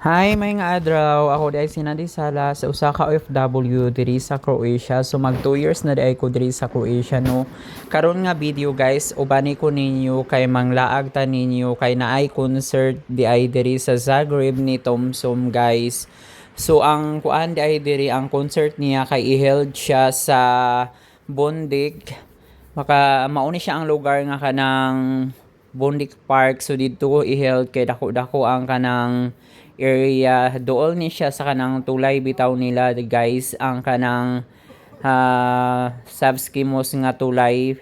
Hi, may nga adlaw. Ako di ay sinadi sala sa usa ka OFW diri sa Croatia. So mag 2 years na di ay ko diri sa Croatia no. Karon nga video guys, ubani ko ninyo kay manglaag ta ninyo kay naay concert di ay diri sa Zagreb ni Tomsom guys. So ang kuan di ay diri ang concert niya kay i-held siya sa Bondik. Maka mauni siya ang lugar nga kanang Bondik Park. So dito i-held kay dako-dako ang kanang area. Dool ni siya sa kanang tulay bitaw nila guys ang kanang uh, subskimos nga tulay.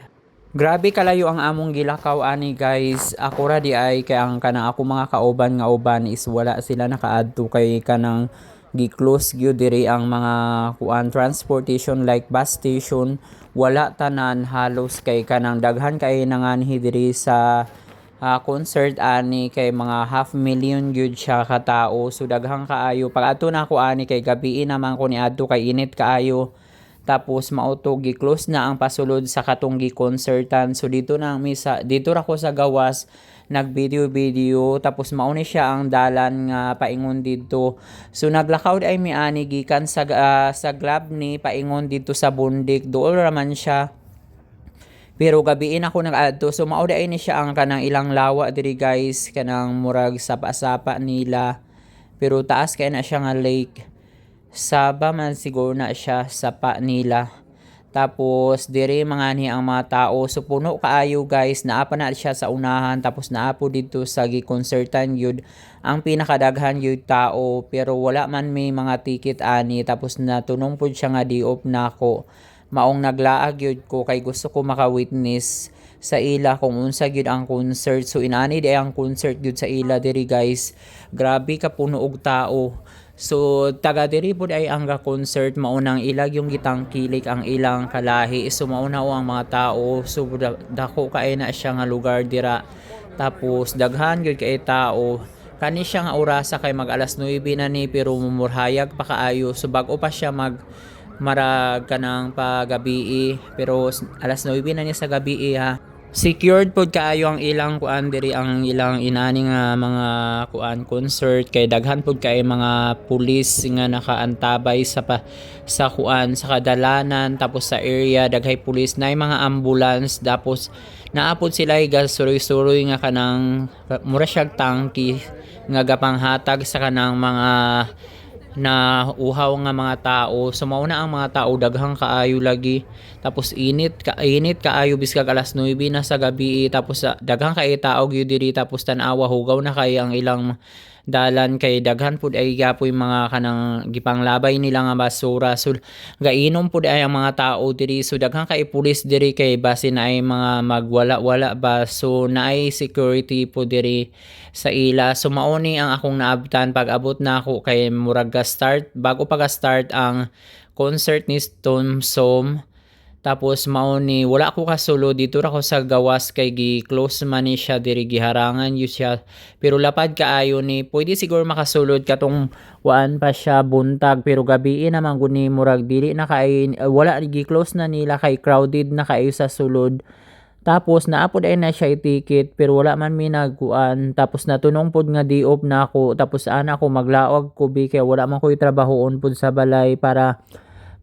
Grabe kalayo ang among gilakaw ani guys. Ako ra di ay kay ang kanang ako mga kauban nga uban is wala sila nakaadto kay kanang gi-close gyud diri ang mga kuan transportation like bus station. Wala tanan halos kay kanang daghan kay nanganhi diri sa ah, concert ani kay mga half million gyud siya ka tawo so daghang kaayo. Pag ato na ako ani kay gabi naman ko ni adto kay init kaayo. Tapos mauto gi-close na ang pasulod sa katong gi-concertan. So dito na ang misa dito ra ko sa gawas nag video tapos mauni siya ang dalan nga paingon dito. So naglakaw ay mi ani gikan sa ah, sa glab ni paingon dito sa bundik. Dool raman siya pero gabiin ako nag-adto. So mao ni siya ang kanang ilang lawa diri guys, kanang murag sapa-sapa nila. Pero taas kay na siya nga lake. Saba man siguro na siya sapa nila. Tapos diri mga ni ang mga tao. So puno kaayo guys, naapa na siya sa unahan tapos naapo dito sa gi-concertan yun ang pinakadaghan yun tao pero wala man may mga ticket ani tapos natunong pud siya nga diop nako maong naglaag yun ko kay gusto ko maka-witness sa ila kung unsa gyud ang concert. So inani di ang concert gyud sa ila diri guys. Grabe ka puno og tao. So taga diri pud ay ang concert. Maunang ilag yung gitangkilik ang ilang kalahi. So mauna ang mga tao. So da- dako kay na siya nga lugar dira. Tapos daghan gyud kay tao. Kani siya nga orasa kay mag alas 9 na ni pero mumurhayag pa kaayo. So bag-o pa siya mag marag ka ng pagabi pero s- alas 9 na niya sa gabi ha. Secured pod kaayo ang ilang kuan diri ang ilang inani nga mga kuan concert. Kay daghan pod kay mga pulis nga nakaantabay sa pa, sa kuan sa kadalanan tapos sa area. Daghay pulis na mga ambulance. Tapos naapod sila gasuroy-suroy nga kanang mura siyag tangki nga gapanghatag sa kanang mga na uhaw nga mga tao. So mauna ang mga tao daghang kaayo lagi. Tapos init ka init kaayo biskag alas 9 na sa gabi. Tapos daghang kay tao gyud diri. Tapos tan-awa hugaw na kay ang ilang dalan kay daghan pud ay gapoy mga kanang gipanglabay nila nga basura. So gainom pud ay ang mga tao diri. So daghang kay pulis diri kay base na ay mga magwala-wala ba. So naay security po diri sa ila. So mauni ang akong naabtan pag abot na ako kay murag ga start. Bago pa start ang concert ni Tom Som tapos mao ni wala ko kasulo dito ra ko sa gawas kay gi close man ni siya diri giharangan yu siya. Pero lapad kaayo ni pwede siguro makasulod katong waan pa siya buntag. Pero gabi naman gud ni murag dili na kay wala gi close na nila kay crowded na kaayo sa sulod. Tapos naapod ay na siya ticket pero wala man mi nagkuan tapos natunong pod nga diop na ako. Tapos ana ko maglaog ko bi kay wala man ko'y trabahoon pod sa balay para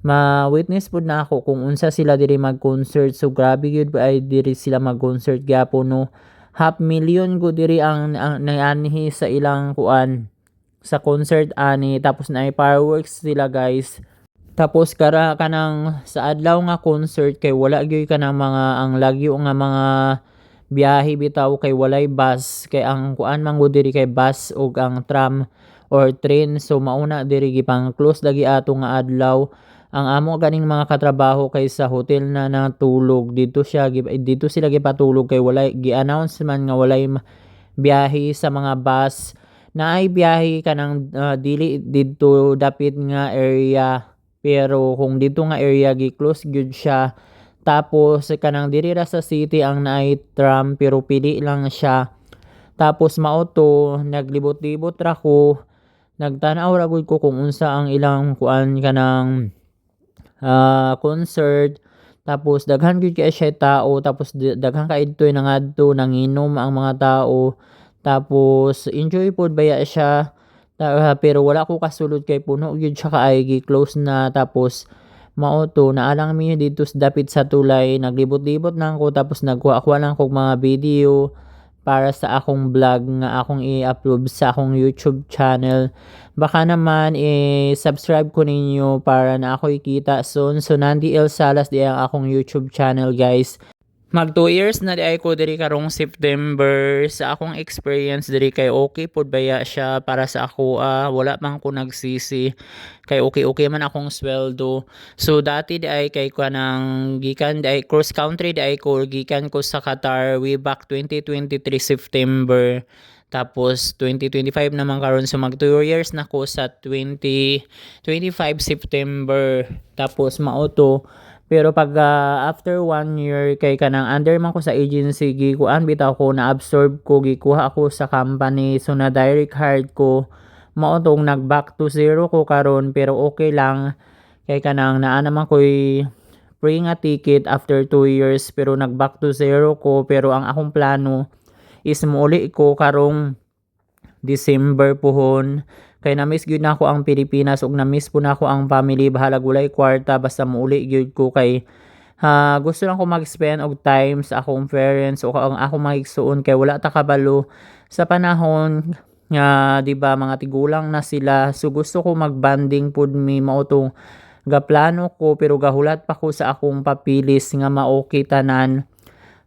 ma-witness pud na ako kung unsa sila diri mag-concert. So grabe gyud ay diri sila mag-concert. Gyapon no half million go diri ang, ang nanganhi sa ilang kuan sa concert. Ani tapos na fireworks sila guys. Tapos kara kanang sa adlaw nga concert kay wala gyud ka ng mga ang lagyo nga mga biyahe bitaw kay walay bus. Kay ang kuan man go diri kay bus ug ang tram or train. So mauna diri gipang close lagi ato nga adlaw ang amo ganing mga katrabaho kay sa hotel na natulog dito siya dito sila gipatulog kay walay gi-announce man nga walay biyahe sa mga bus. Na ay biyahe kanang ah, dili dito dapit nga area pero kung dito nga area gi-close gyud siya. Tapos kanang diri ra sa city ang naay tram pero pili lang siya. Tapos mao to naglibot-libot ra ko. Nagtan-aw ra ko kung unsa ang ilang kuan kanang ah, concert tapos daghan gyud kay siya tao tapos daghan kay ditoy nangadto nanginom ang mga tao tapos enjoy pod baya siya? Ta- pero wala ko kasulod kay puno gyud siya kaay gi-close na tapos mao to naalang mi dito sa dapit sa tulay naglibot-libot lang ko tapos nagkuha-kuha lang kog mga video para sa akong vlog nga akong i-upload sa akong YouTube channel. Baka naman i-subscribe ko ninyo para na ako ikita soon. So Nandi El Salas di ang akong YouTube channel guys. Mag 2 years na di ay ko diri karong September. Sa akong experience diri kay okay pod baya siya para sa ako ah, wala man ko nagsisi. Kay okay okay man akong sweldo. So dati di ay kay ko nang gikan di cross country di ay ko gikan ko sa Qatar way back 2023 September. Tapos 2025 naman karon. So mag 2 years na ko sa 2025 September. Tapos mao to pero pag ah, after one year kay kanang under man ko sa agency gikuan bitaw ko na absorb ko gikuha ako sa company. So na direct hire ko. Mao tong nag back to zero ko karon pero okay lang. Kay kanang naa naman ko'y free nga ticket after 2 years pero nag back to zero ko. Pero ang akong plano is muuli ko karong December pohon kay na-miss gyud nako ang Pilipinas ug na-miss po nako ang family. Bahala gulay kwarta basta muuli gyud ko kay ha gusto lang ko mag-spend og time sa akong parents o ang akong magigsuon kay wala ta kabalo sa panahon nga di ba mga tigulang na sila. So gusto ko mag-banding pud mi mao tong gaplano ko pero gahulat pa ko sa akong papilis nga maoki tanan.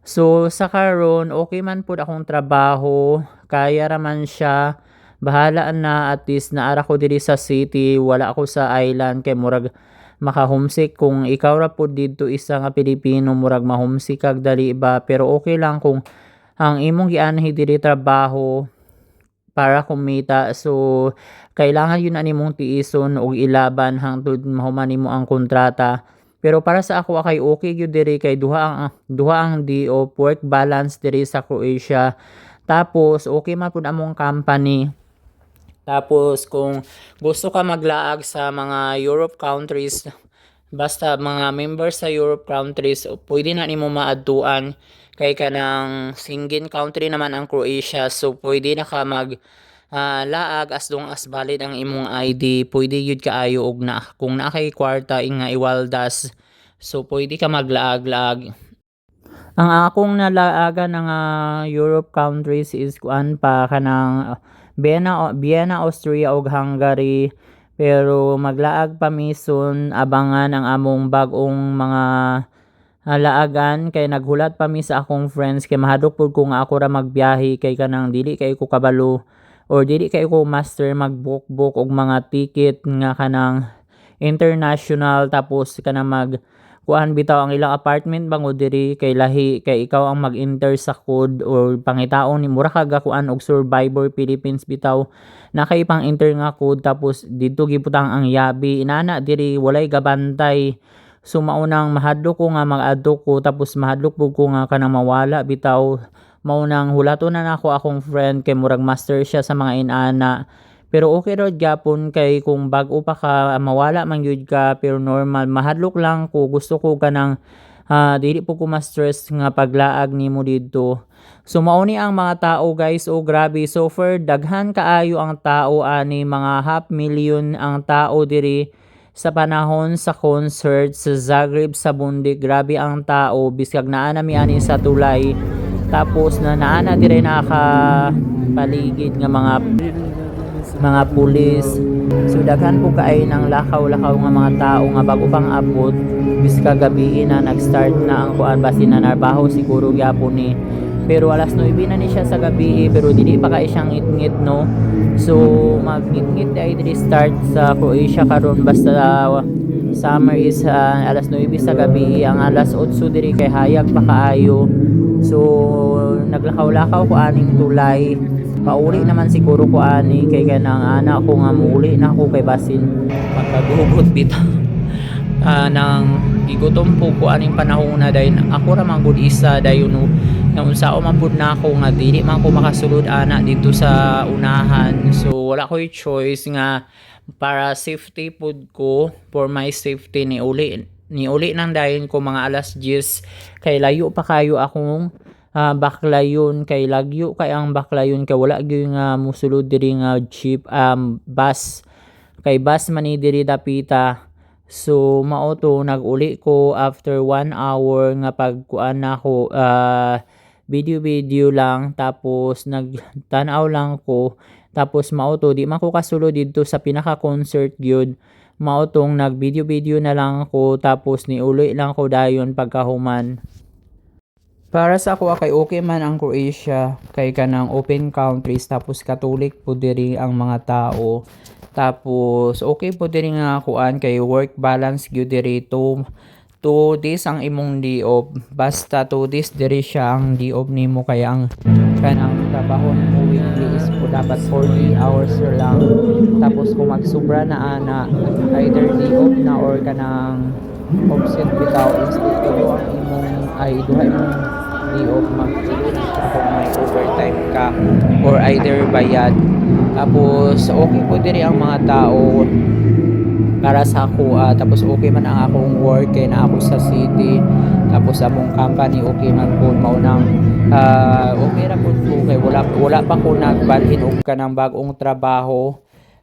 So sa karon okay man pud akong trabaho, kaya raman siya. Bahala na at least naara ko diri sa city, wala ako sa island kay murag maka-homesick kung ikaw ra pud didto isa nga Pilipino murag ma-homesick kag dali ba pero okay lang kung ang imong gianhi diri trabaho para kumita so kailangan yun ani mong tiison og ilaban hangtod mahuman nimo ang kontrata pero para sa ako kay okay gyud diri kay duha ang duha ang DO work balance diri sa Croatia. Tapos okay man pud among company. Tapos kung gusto ka maglaag sa mga Europe countries basta mga members sa Europe countries pwede na nimo maadtuan kay kanang singin country naman ang Croatia. So pwede na ka mag ah, laag as long as valid ang imong ID pwede yun kaayo og na kung naa kay kwarta nga iwaldas. So pwede ka maglaag-laag ang akong nalaagan ng ah, Europe countries is kuan pa kanang ah, Vienna Vienna Austria ug Hungary. Pero maglaag pa mi soon. Abangan ang among bag-ong mga halaagan kay naghulat pa mi sa akong friends. Kay mahadlok pud ko nga ako ra magbiyahe. Kay kanang dili kay ko kabalo. Or dili kay ko master mag-book-book og mga ticket nga kanang international. Tapos kanang mag kuan bitaw ang ilang apartment bango diri kay lahi kay ikaw ang mag-enter sa code or pangitaon. Ni mura kag kuan og Survivor Philippines bitaw. Na kay pang enter nga code tapos didto gibutang ang yabi. Inana diri walay gabantay. So maunang mahadlok ko nga mag-adto ko tapos mahadlok pud ko nga kanang mawala bitaw. Maunang hulaton na nako akong friend kay murag master siya sa mga inana pero okay rod gyapon kay kung bag-o pa ka mawala man gyud ka pero normal mahadlok lang ko. Gusto ko kanang ah, dili po ko ma-stress nga paglaag nimo didto. So mao ni ang mga tao guys. O grabe. So far daghan kaayo ang tao ani mga half million ang tao diri sa panahon sa concert sa Zagreb sa Bundik. Grabe ang tao. Biskag naa na mi ani sa tulay. Tapos na naana dire naka paligid nga mga mga pulis. So daghan po kaay ng lakaw-lakaw nga mga tao nga bago pang abot biska gabi na nag-start na ang kuan basi na narbaho siguro gyapon ni. Pero alas 9 na ni siya sa gabi pero dili pa kay siyang ngit-ngit no? So mag-ngit-ngit ay dili start sa Croatia karon basta uh, summer is uh, alas 9 sa gabi ang alas 8 diri kay hayag pa kaayo. So naglakaw-lakaw ko aning tulay pauli naman siguro ko ani kay kanang anak ko nga muuli na ako kay basin. Magkagugot bitaw ah nang igutom po ko aning panahon na dahil ako ra man gud isa dayon no na unsao man pud na ako nga dili man ko makasulod ana dito sa unahan. So wala ko'y choice nga para safety pud ko for my safety ni uli ni uli nang dayon ko mga alas 10 kay layo pa kayo akong ah, baklayon kay lagyo kay ang baklayon kay wala gyud nga musulod diri nga jeep um, bus. Kay bus man diri dapita. So mao to nag-uli ko after one hour nga pagkuan nako ah, video video lang. Tapos nagtanaw lang ko. Tapos mao di man ko kasulod dito sa pinaka concert gyud. Mao tong nag video video na lang ko tapos niuli lang ko dayon pagkahuman Para sa ako kay okay man ang Croatia kay kanang open countries tapos katolik po diri ang mga tao. Tapos okay po diri nga kuan kay work balance gyud diri to two days ang imong diob basta two days diri siya ang diob nimo kay ang kanang trabaho mo weekly is po dapat 40 hours lang tapos kung magsubra na ana either diob na or kanang offset bitaw instead of ang imong ay duha imong diob mag-release siya kung may overtime ka or either bayad. Tapos okay po diri ang mga tao para sa ako ah, tapos okay man ang akong work kay na ako sa city. Tapos among company okay man po. Mao nang ah, okay ra po ko kay wala wala pa ko nagbalhin og kanang bagong trabaho.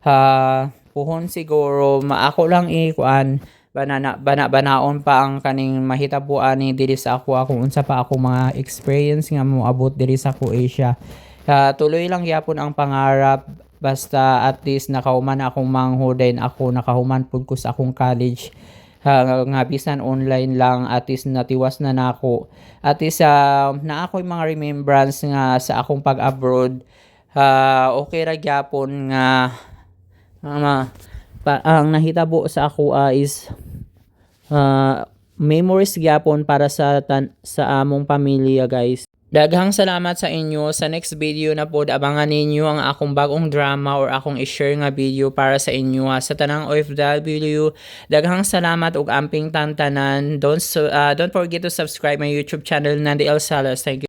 Ha puhon siguro ma ako lang ikuan banana bana banaon pa ang kaning mahitabuan ni diri sa ako kung unsa pa ako mga experience nga mo abot diri sa Croatia. Ah, tuloy lang yapon ang pangarap basta at least nakahuman akong manghudayn ako nakahuman pud ko sa akong college. Ha, nga bisan online lang at least natiwas na nako. At least ah, na ako mga remembrance nga sa akong pag abroad Ah, okay ra gyapon nga ama pa, ang nahitabo sa ako ah, is ah, memories gyapon para sa tan- sa among pamilya guys Daghang salamat sa inyo. Sa next video na po, abangan ninyo ang akong bagong drama or akong i-share nga video para sa inyo. ha. Sa tanang OFW, daghang salamat ug amping tantanan. Don't, ah, don't forget to subscribe my YouTube channel, Nandi El Salas. Thank you.